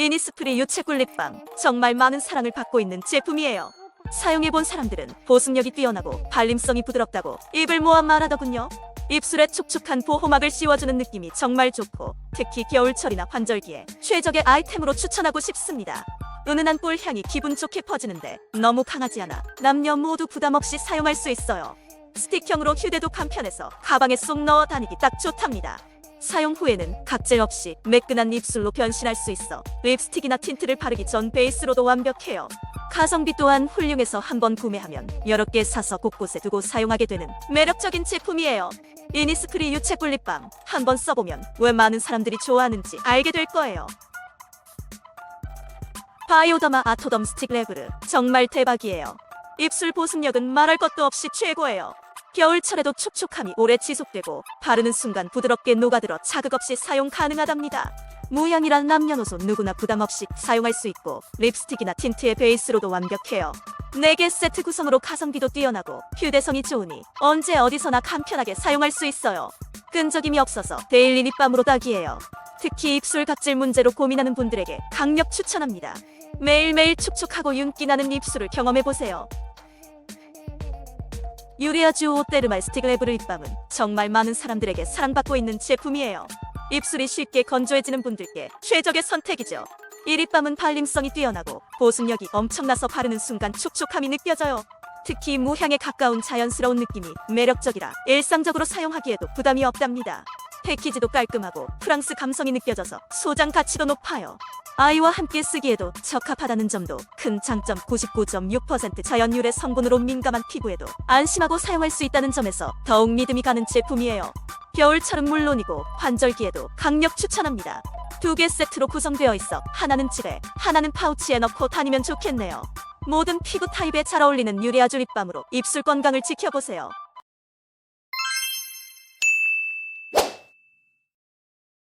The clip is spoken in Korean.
이니스프리 유채 꿀 립밤 정말 많은 사랑을 받고 있는 제품이에요. 사용해본 사람들은 보습력이 뛰어나고 발림성이 부드럽다고 입을 모아 말하더군요. 입술에 촉촉한 보호막을 씌워주는 느낌이 정말 좋고 특히 겨울철이나 환절기에 최적의 아이템으로 추천하고 싶습니다. 은은한 꿀 향이 기분 좋게 퍼지는데 너무 강하지 않아 남녀 모두 부담 없이 사용할 수 있어요. 스틱형으로 휴대도 간편해서 가방에 쏙 넣어 다니기 딱 좋답니다. 사용 후에는 각질 없이 매끈한 입술로 변신할 수 있어 립스틱이나 틴트를 바르기 전 베이스로도 완벽해요. 가성비 또한 훌륭해서 한번 구매하면 여러 개 사서 곳곳에 두고 사용하게 되는 매력적인 제품이에요. 이니스프리 유채꿀 립밤 한번 써보면 왜 많은 사람들이 좋아하는지 알게 될 거예요. 바이오더마 아토덤 스틱 레그르 정말 대박이에요. 입술 보습력은 말할 것도 없이 최고예요. 겨울철에도 촉촉함이 오래 지속되고 바르는 순간 부드럽게 녹아들어 자극 없이 사용 가능하답니다. 무향이란 남녀노소 누구나 부담 없이 사용할 수 있고 립스틱이나 틴트의 베이스로도 완벽해요. 4개 세트 구성으로 가성비도 뛰어나고 휴대성이 좋으니 언제 어디서나 간편하게 사용할 수 있어요. 끈적임이 없어서 데일리 립밤으로 딱이에요. 특히 입술 각질 문제로 고민하는 분들에게 강력 추천합니다. 매일매일 촉촉하고 윤기 나는 입술을 경험해보세요. 유리아 주 오테르말 스틱 레브르 립밤은 정말 많은 사람들에게 사랑받고 있는 제품이에요. 입술이 쉽게 건조해지는 분들께 최적의 선택이죠. 이 립밤은 발림성이 뛰어나고 보습력이 엄청나서 바르는 순간 촉촉함이 느껴져요. 특히 무향에 가까운 자연스러운 느낌이 매력적이라 일상적으로 사용하기에도 부담이 없답니다. 패키지도 깔끔하고 프랑스 감성이 느껴져서 소장 가치도 높아요. 아이와 함께 쓰기에도 적합하다는 점도 큰 장점 99.6% 자연 유래 성분으로 민감한 피부에도 안심하고 사용할 수 있다는 점에서 더욱 믿음이 가는 제품이에요. 겨울철은 물론이고 환절기에도 강력 추천합니다. 두 개 세트로 구성되어 있어 하나는 집에 하나는 파우치에 넣고 다니면 좋겠네요. 모든 피부 타입에 잘 어울리는 유리아주 립밤으로 입술 건강을 지켜보세요.